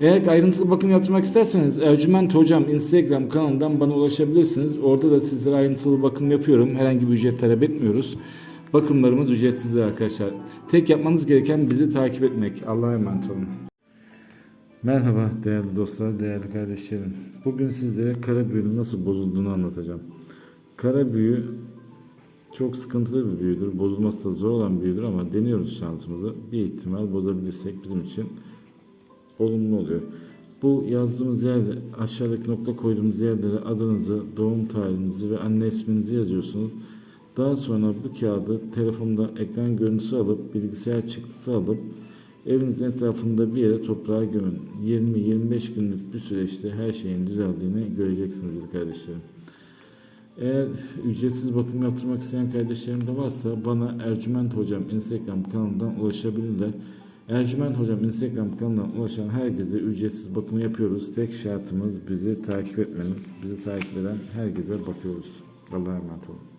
Eğer ayrıntılı bakım yaptırmak isterseniz Ercüment Hocam Instagram kanalından bana ulaşabilirsiniz. Orada da sizlere ayrıntılı bakım yapıyorum. Herhangi bir ücret talep etmiyoruz. Bakımlarımız ücretsizdir arkadaşlar. Tek yapmanız gereken bizi takip etmek. Allah'a emanet olun. Merhaba değerli dostlar, değerli kardeşlerim. Bugün sizlere kara büyünün nasıl bozulduğunu anlatacağım. Kara büyü çok sıkıntılı bir büyüdür. Bozulması da zor olan bir büyüdür ama deniyoruz şansımızı. Bir ihtimal bozabilirsek bizim için olumlu oluyor. Bu yazdığımız yerde aşağıdaki nokta koyduğumuz yerlere adınızı, doğum tarihinizi ve anne isminizi yazıyorsunuz. Daha sonra bu kağıdı telefonda ekran görüntüsü alıp bilgisayar çıktısı alıp evinizin etrafında bir yere toprağa gömün. 20-25 günlük bir süreçte her şeyin düzeldiğini göreceksinizdir kardeşlerim. Eğer ücretsiz bakım yaptırmak isteyen kardeşlerim de varsa bana Ercüment Hocam Instagram kanalından ulaşabilirler. Ercüment Hocam Instagram kanalından ulaşan herkese ücretsiz bakımı yapıyoruz. Tek şartımız bizi takip etmeniz. Bizi takip eden herkese bakıyoruz. Allah'a emanet olun.